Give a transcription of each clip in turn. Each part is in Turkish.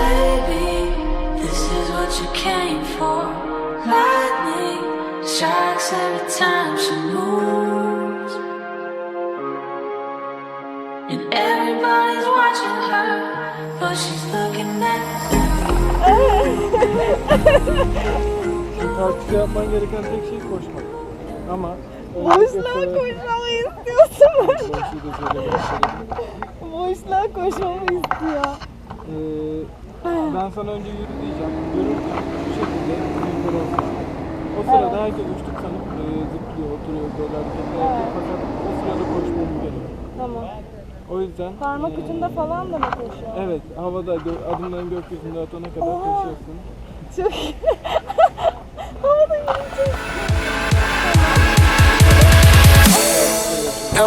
Maybe this is what you came for. Lightning strikes every time she moves. And everybody's watching her, but she's looking at Takipçi yapman gereken tek şey koşmak. Ama Boşluğa koşmamı istiyorsun. Boşluğu da şöyle gösterelim. Boşluğa koşmamı istiyor. Ee, ben sana önce yürü diyeceğim. Yürürken bu şekilde yukarı olsun. O sırada herkes uçtuk sanıp e, zıplıyor, oturuyor, böyle hareketler yapıyor. Fakat o sırada koşmamız gerekiyor. Tamam. O yüzden Parmak e, ucunda falan da mı koşuyor? Evet, havada gö- adımların gökyüzünde atana kadar Oha. koşuyorsun. Çok iyi. Havada yürüyeceğiz. Ya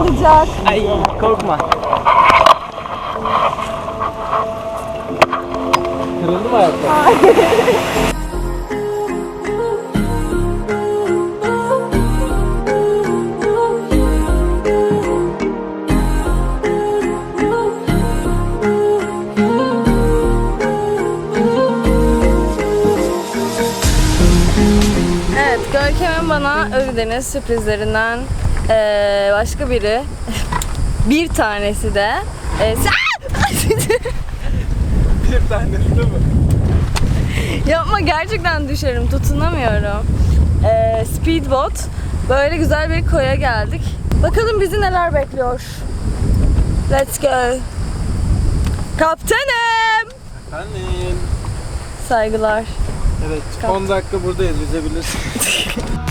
kırılacak. Ay korkma. Kırıldı mı ayaklar? Evet, Görkem'in bana Ölüdeniz sürprizlerinden eee, başka biri, bir tanesi de eee, Bir tanesi de mi? Yapma gerçekten düşerim, tutunamıyorum. Eee, speedboat, böyle güzel bir koya geldik. Bakalım bizi neler bekliyor. Let's go. Kaptanım. Annem. Saygılar. Evet, 10 dakika buradayız, yüzebilirsin.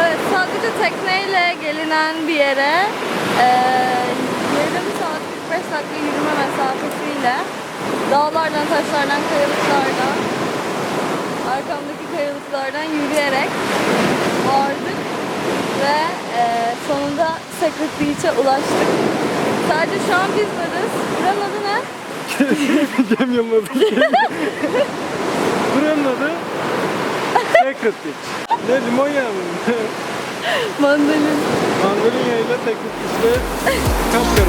Evet, sadece tekneyle gelinen bir yere yarım saat 45 dakika yürüme mesafesiyle dağlardan, taşlardan, kayalıklardan arkamdaki kayalıklardan yürüyerek vardık ve eee, sonunda Secret Beach'e ulaştık. Sadece şu an biz varız. Buranın adı ne? Gem yamadı. Buranın adı Secret Beach. Ne limon yağı mı? Mandalin. Mandalina ile Secret Beach'te kamp yer